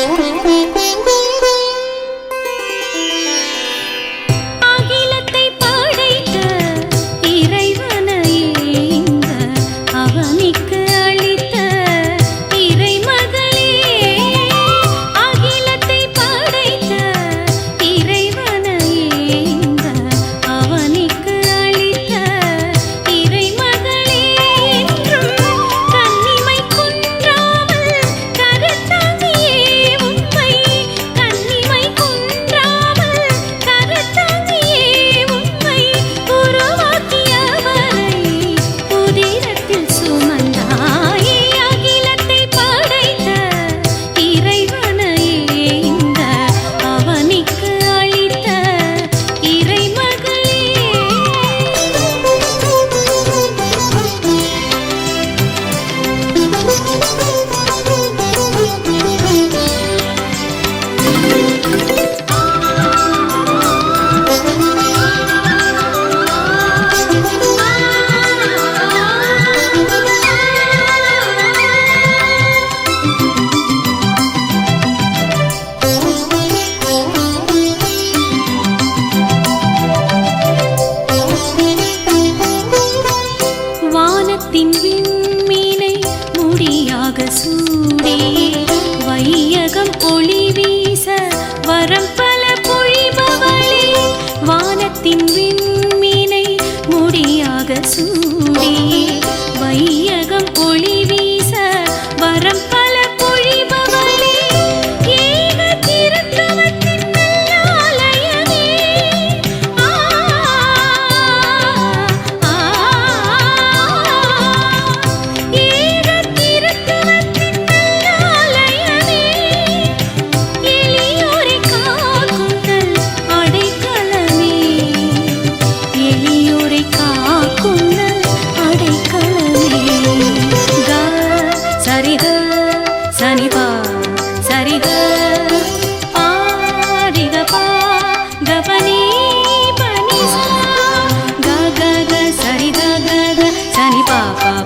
Thank you. வானத்தின் விண்மீனை முடியாக சூடி வையகம் ஒளி வீச வரம் papa